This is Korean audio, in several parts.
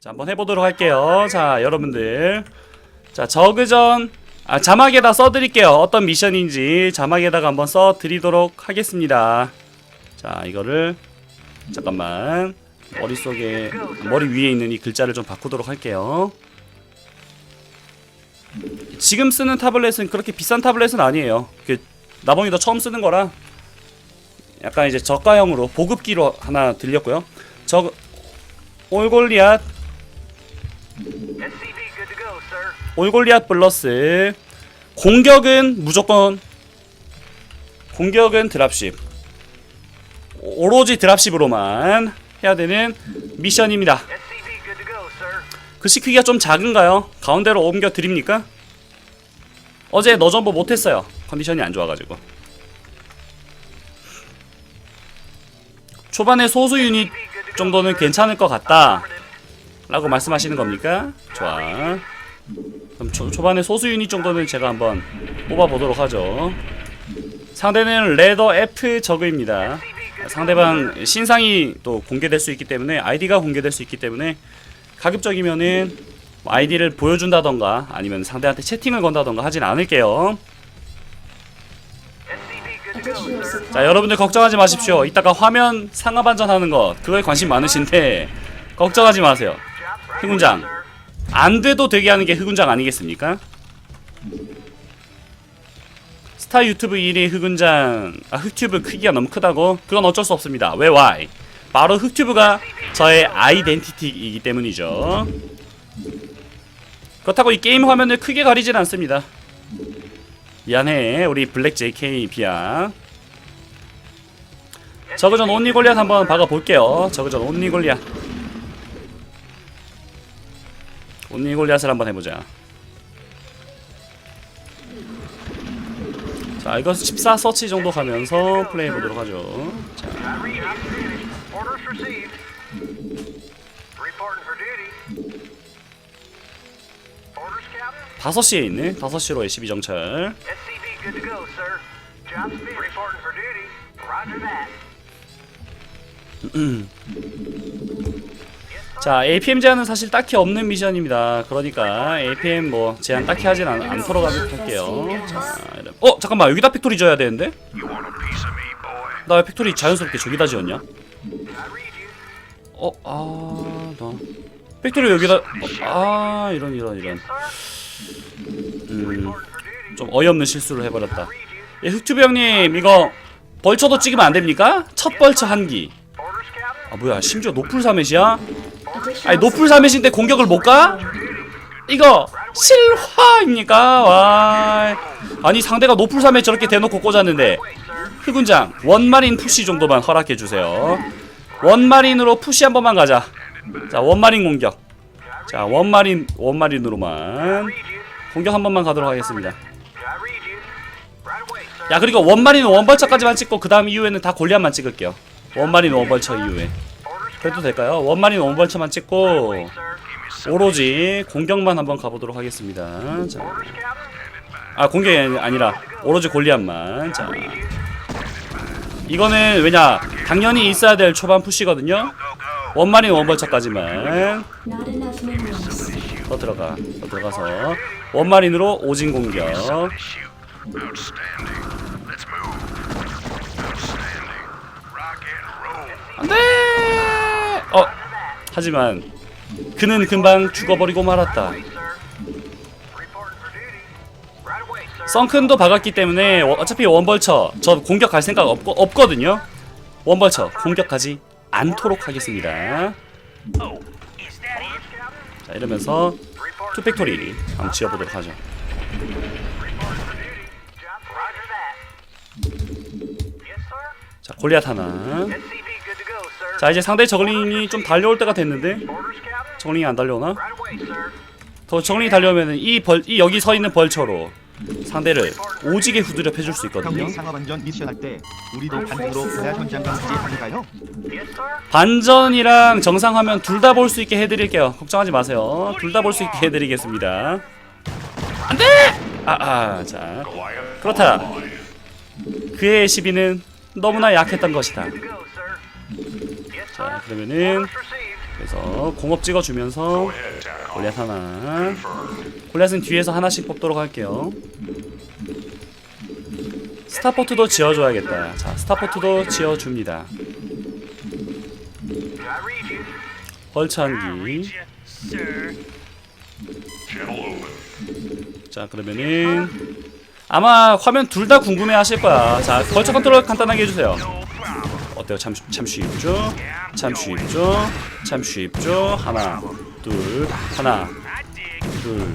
자, 한번 해보도록 할게요. 자, 여러분들. 자, 저그전, 아, 자막에다 써드릴게요. 어떤 미션인지 자막에다가 한번 써드리도록 하겠습니다. 자, 이거를, 잠깐만. 머릿속에, 머리 위에 있는 이 글자를 좀 바꾸도록 할게요. 지금 쓰는 타블렛은 그렇게 비싼 타블렛은 아니에요. 그, 나봉이도 처음 쓰는 거라. 약간 이제 저가형으로 보급기로 하나 들렸고요. 저, 올골리앗 올골리앗 플러스 공격은 무조건 공격은 드랍십 오로지 드랍십으로만 해야 되는 미션입니다. SCV good to go, sir. 글씨 크기가 좀 작은가요? 가운데로 옮겨 드립니까? 어제 너전보 못했어요. 컨디션이 안 좋아가지고. 초반에 소수 유닛 정도는 괜찮을 것 같다. 라고 말씀하시는 겁니까? 좋아. 그럼 초, 초반에 소수 유닛 정도는 제가 한번 뽑아보도록 하죠. 상대는 레더 F 저그입니다. 상대방 신상이 또 공개될 수 있기 때문에 아이디가 공개될 수 있기 때문에 가급적이면은 뭐 아이디를 보여준다던가 아니면 상대한테 채팅을 건다던가 하진 않을게요. 자 여러분들 걱정하지 마십시오. 이따가 화면 상하 반전하는 거 그거에 관심 많으신데 걱정하지 마세요. 흑군장 안 돼도 되게 하는 게 흑군장 아니겠습니까? 스타 유튜브 1위 흑군장 아 흑튜브 크기가 너무 크다고? 그건 어쩔 수 없습니다. 왜 why? 바로 흑튜브가 저의 아이덴티티이기 때문이죠. 그렇다고 이 게임 화면을 크게 가리진 않습니다. 미안해 우리 블랙 JK 비야. 저그전 온리 골리앗 한번 박아볼게요. 저그전 온리 골리앗. 온리 골리앗을 한번 해보자. 자, 이거 14 서치 정도 가면서 플레이 해보도록 하죠. 자, Captain. 5시에 있네. 5시로 SCB 정찰. 자, APM 제한은 사실 딱히 없는 미션입니다. 그러니까 APM 뭐 제한 딱히 하진 않, 않도록 할게요. 자, 어, 잠깐만. 여기다 팩토리 지어야 되는데? 나 왜 팩토리 자연스럽게 저기다 지었냐? 어, 아, 나 팩토리 여기다 어, 아, 이런 이런 이런. 음. 좀 어이없는 실수를 해버렸다. 예, 형님 이거 벌처도 찍으면 안 됩니까? 첫 벌처 한 기. 아 뭐야 심지어 노플 사met이야? 아니 노플 사met인데 공격을 못 가? 이거 실화입니까? 와 아니 상대가 노플 사멧 저렇게 대놓고 꽂았는데 흑군장 원마린 푸시 정도만 허락해 주세요. 원마린으로 푸시 한 번만 가자. 자 원마린 공격. 자 원마린 원마린으로만. 공격 한 번만 가도록 하겠습니다. 야 그리고 원마린 원벌처까지만 찍고 그 다음 이후에는 다 골리앗만 찍을게요. 원마린 원벌처 이후에 그래도 될까요? 원마린 원벌처만 찍고. 오로지 공격만 한번 가보도록 하겠습니다. 자. 아 공격이 아니- 아니라 오로지 골리앗만. 자, 이거는 왜냐 당연히 있어야 될 초반 푸시거든요. 원마린 원벌처까지만. 더 들어가, 더 들어가서 원마린으로 오진 공격. 안돼. 어, 하지만 그는 금방 죽어버리고 말았다. 썬큰도 박았기 때문에 어- 어차피 원벌처 저 공격 갈 생각 없, 없거든요. 원벌처 공격하지 않도록 하겠습니다. 자 이러면서 투팩토리 한번 지어보도록 하죠. 자 골리앗 하나. 자 이제 상대 저글링이 좀 달려올 때가 됐는데. 저글링이 안 달려오나? 더 저글링이 달려오면은 이 벌 이 여기 서 있는 벌처로 상대를 오지게 후드려 패줄 수 있거든요. 미션 할때 우리도 현장. 반전이랑 정상 화면 둘 다 볼 수 있게 해드릴게요. 걱정하지 마세요. 둘 다 볼 수 있게 해드리겠습니다. 안돼! 아아 자 그렇다. 그의 시비는 너무나 약했던 것이다. 자 그러면은. 그래서 공업 찍어주면서 골리앗 하나. 골리앗은 뒤에서 하나씩 뽑도록 할게요. 스타포트도 지어줘야겠다. 자 스타포트도 지어줍니다. 벌창기. 자 그러면은 아마 화면 둘 다 궁금해 하실 거야. 자 벌처 컨트롤 간단하게 해주세요 어때요 참, 참 쉽죠 참 쉽죠 참 쉽죠 하나 둘 하나 둘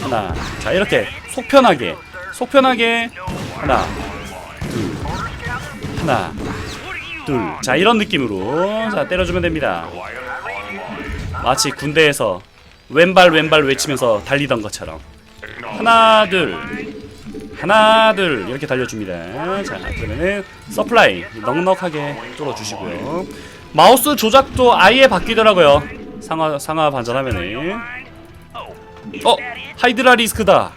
하나. 자 이렇게 속 편하게 속 편하게. 하나 둘 하나 둘. 자 이런 느낌으로. 자 때려주면 됩니다. 마치 군대에서 왼발 왼발 외치면서 달리던 것처럼. 하나 둘 하나 둘 이렇게 달려줍니다. 자 그러면은 서플라이 넉넉하게 뚫어주시고요. 마우스 조작도 아예 바뀌더라고요. 상하 상하 반전하면은. 어 하이드라 리스크다.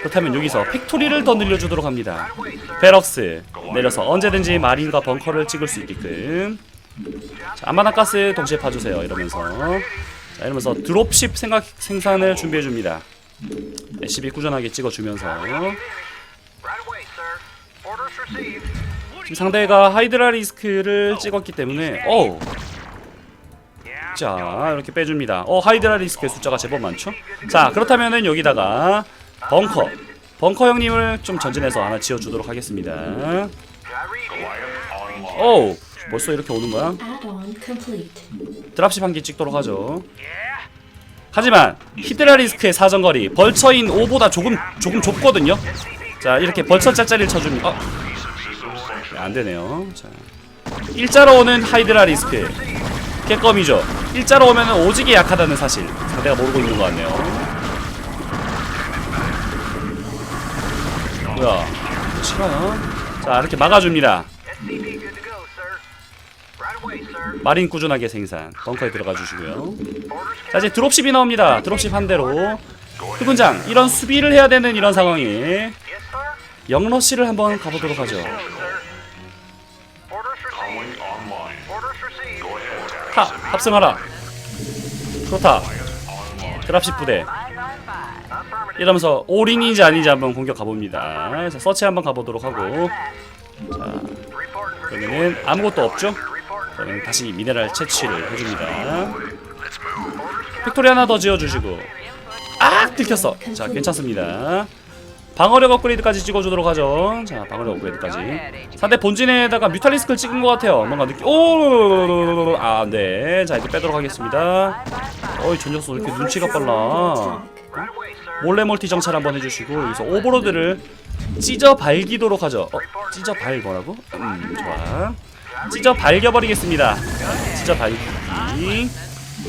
그렇다면 여기서 팩토리를 더 늘려주도록 합니다. 베럭스 내려서 언제든지 마린과 벙커를 찍을 수 있게끔. 자, 안마나 가스 동시에 파주세요. 이러면서. 자 이러면서 드롭십 생각 생산을 준비해 줍니다 SCB 꾸준하게 찍어주면서. 지금 상대가 하이드라 리스크를 찍었기 때문에 어우 자 이렇게 빼줍니다 어 하이드라 리스크의 숫자가 제법 많죠 자 그렇다면은 여기다가 벙커 벙커 형님을 좀 전진해서 하나 지어주도록 하겠습니다. 어우 벌써 이렇게 오는 거야 Add-on complete. 드랍십 한 개 찍도록 하죠. 하지만 히드라 리스크의 사정거리 벌처인 5보다 조금 조금 좁거든요. 자 이렇게 벌처 짤짤이를 쳐줍니다. 어. 네, 안 되네요. 자 일자로 오는 하이드라 리스크 깨껌이죠. 일자로 오면 오지게 약하다는 사실 상대가 모르고 있는 것 같네요. 뭐야? 싫어요? 자 이렇게 막아줍니다. 마린 꾸준하게 생산 벙커에 들어가 주시고요. 자 이제 드롭십이 나옵니다. 드롭십 한 대로 흑군장 이런 수비를 해야 되는 이런 sir. 영러시를 한번 가보도록 하죠. 하 합승하라. 그렇다. 드랍십 부대. 이러면서 올인인지 아닌지 한번 공격 가봅니다. 자 서치 한번 가보도록 하고 자. 그러면은 아무것도 없죠? 그러면 다시 미네랄 채취를 해줍니다. 팩토리 하나 더 지어주시고 아 들켰어. 자 괜찮습니다. 방어력 업그레이드까지 찍어주도록 하죠. 자 방어력 업그레이드까지. 상대 본진에다가 뮤탈리스크를 찍은 것 같아요. 뭔가 느낌. 오, 아 네. 자 이제 빼도록 하겠습니다. 어이 저 녀석 왜 이렇게 눈치가 빨라. 몰래 멀티 정찰 한번 해주시고 여기서 오버로드를 찢어 발기도록 하죠. 어, 찢어 발 뭐라고? 음 좋아. 찢어 발겨버리겠습니다. 찢어 발기.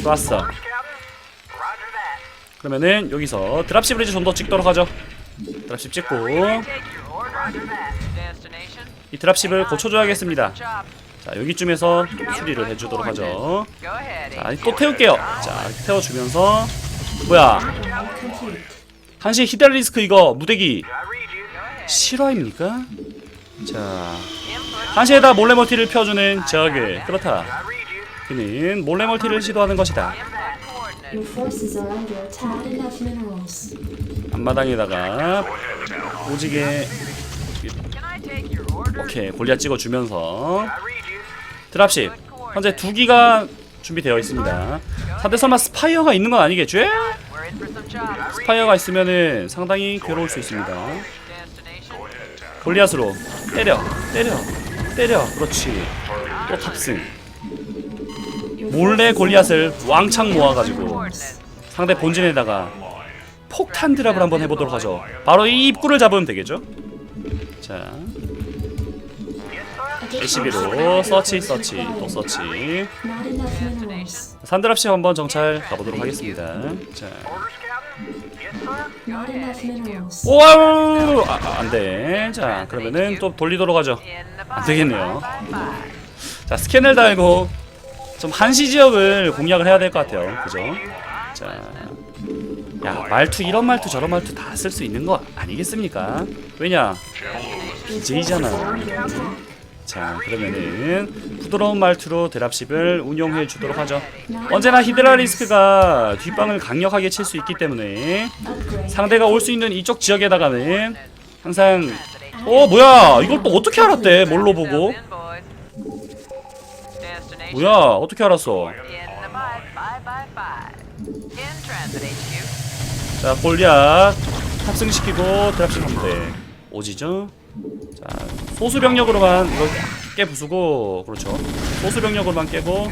좋았어. 그러면은 여기서 드랍십을 이제 좀더 찍도록 하죠. 드랍십 찍고. 이 드랍십을 고쳐줘야겠습니다. 자 여기쯤에서 수리를 해주도록 하죠. Go ahead. 자, 또 태울게요. 자, 태워주면서 뭐야? 한시 히달리스크 이거 무대기. 실화입니까? 자, 한시에다 몰래 멀티를 펴주는 저그 그렇다. I read you. 그는 몰래 멀티를 시도하는 것이다. 앞마당에다가 오지게? 오케이 골리앗 찍어주면서. 드랍십 현재 두 기가 준비되어 있습니다. 상대 설마 스파이어가 있는 건 아니겠죠? 스파이어가 있으면은 상당히 괴로울 수 있습니다. 골리앗으로 때려 때려 때려 그렇지 또 탑승 몰래 골리앗을. 왕창 모아가지고. 상대 본진에다가 폭탄 드랍을 한번 해보도록 하죠 바로 이 입구를 잡으면 되겠죠 자 SCB로 서치 서치 또. 서치. 산드랍십 한번 정찰 가보도록 하겠습니다 자. 오와우 아, 아, 안돼 자 그러면은 또 돌리도록 하죠 안 되겠네요. 자 스캔을 달고 좀 한시 지역을 공략을 해야 될 것 같아요 그죠 자, 야 말투 이런 말투 저런 말투 다 쓸 수 있는 거 아니겠습니까 왜냐 BJ잖아. 자 그러면은 부드러운 말투로 드랍십을 운용해 주도록 하죠 언제나 히드라 리스크가 뒷방을 강력하게 칠 수 있기 때문에. 상대가 올 수 있는 이쪽 지역에다가는 항상 어 뭐야? 이걸 또 어떻게 알았대? 뭘로 보고. 뭐야? 어떻게 알았어. 자 골리앗. 탑승시키고 드랍십 하면 돼. 오지죠? 자 소수 병력으로만 이거 깨 부수고 그렇죠. 소수 병력으로만 깨고.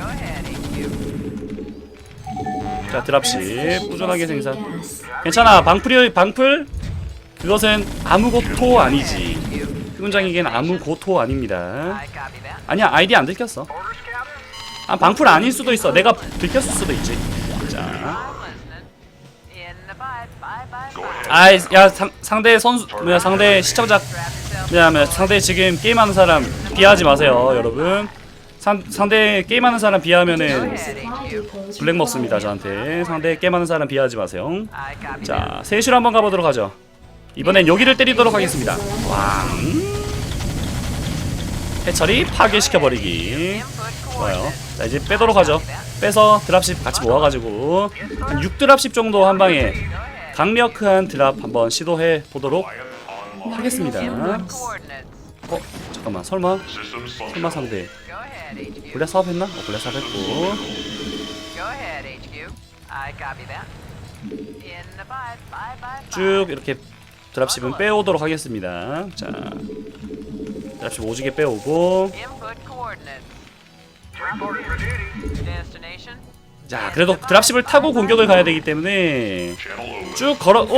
자 드랍십. 꾸준하게 생산. 괜찮아. 방풀이 방풀 그것은 아무 고토 아니지 훈장에겐 아무 고토 아닙니다. 아니야 아이디 안 들켰어? 아 방풀 아닐 수도 있어 내가 들켰을 수도 있지 자 I'm listening. In the pipe. Bye bye bye. 아이 야 상, 상대 선수 뭐야 상대 시청자. 왜냐면 상대 지금 게임하는 사람 비하하지 마세요 여러분 상, 상대 게임하는 사람 비하면은 블랙 먹습니다. 저한테 상대 게임하는 사람 비하지 마세요. 자 셋시로 한번 가보도록 하죠 이번엔 여기를 때리도록 하겠습니다 왕 해처리 파괴시켜버리기 좋아요. 자 이제 빼도록 하죠 빼서 드랍십 같이 모아가지고 한 6드랍십 정도 한 방에. 강력한 드랍 한번 시도해 보도록 하겠습니다. 어 잠깐만 설마 설마 상대. 블랙 사업했나? 어 블랙 사업했고. 쭉 이렇게 드랍십은 빼오도록 하겠습니다 자 드랍십 오지게 빼오고. 자 그래도 드랍십을 타고 공격을 가야 되기 때문에 쭉 걸어 오,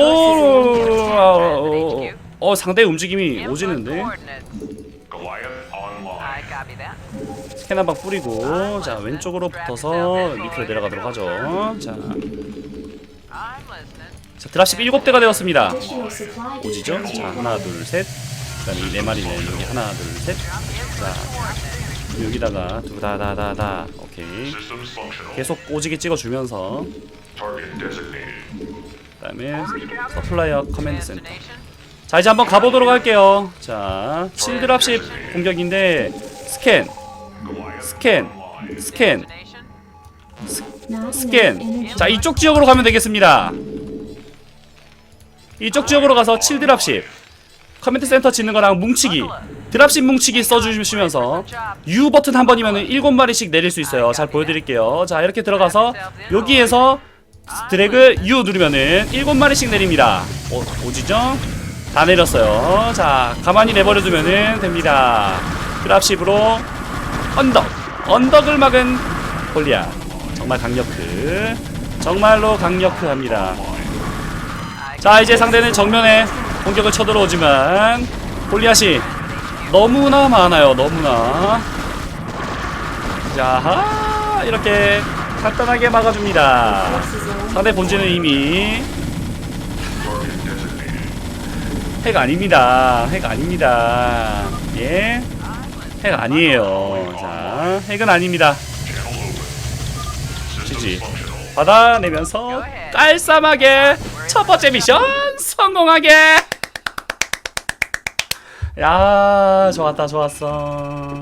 어, 어 상대 움직임이 오지는데. 스캔 한방 뿌리고 자 왼쪽으로 붙어서 밑으로 내려가도록 하죠 자. 자 드랍십 7대가 되었습니다. 오지죠? 자 하나 required. 둘셋. 그 다음에 이네 마리는 여기 하나 둘 셋. 자 여기다가 두다다다다. 오케이. 계속 오지게 찍어주면서. 그 다음에 서플라이어 커맨드 센터. 자 이제 한번 가보도록 할게요. 자 7드랍십 공격인데 스캔. 스캔. 스캔. enough 스캔. 자 이쪽 지역으로 가면 되겠습니다 이쪽 지역으로 가서 7드랍십. 커맨드 센터 짓는 거랑 뭉치기. 드랍십 뭉치기 써주시면서 U 버튼 한 번이면 7마리씩 내릴 수 있어요. 잘 보여드릴게요. 자 이렇게 들어가서 여기에서 드래그 U 누르면은 7마리씩 내립니다. 오, 오지죠? 다 내렸어요. 자 가만히 내버려두면은 됩니다. 드랍십으로 언덕. 언덕을 막은 골리앗. 정말 강력크. 정말로 강력크합니다 자 이제 상대는 정면에 공격을 쳐들어오지만 골리앗이 너무나 많아요 너무나. 자 이렇게 간단하게 막아줍니다. 상대 본진은 이미 핵 아닙니다 핵 아닙니다. 예? 핵 아니에요. 자 핵은 아닙니다. 지지 받아내면서 깔쌈하게 첫 번째 미션 성공하게. 야 좋았다 좋았어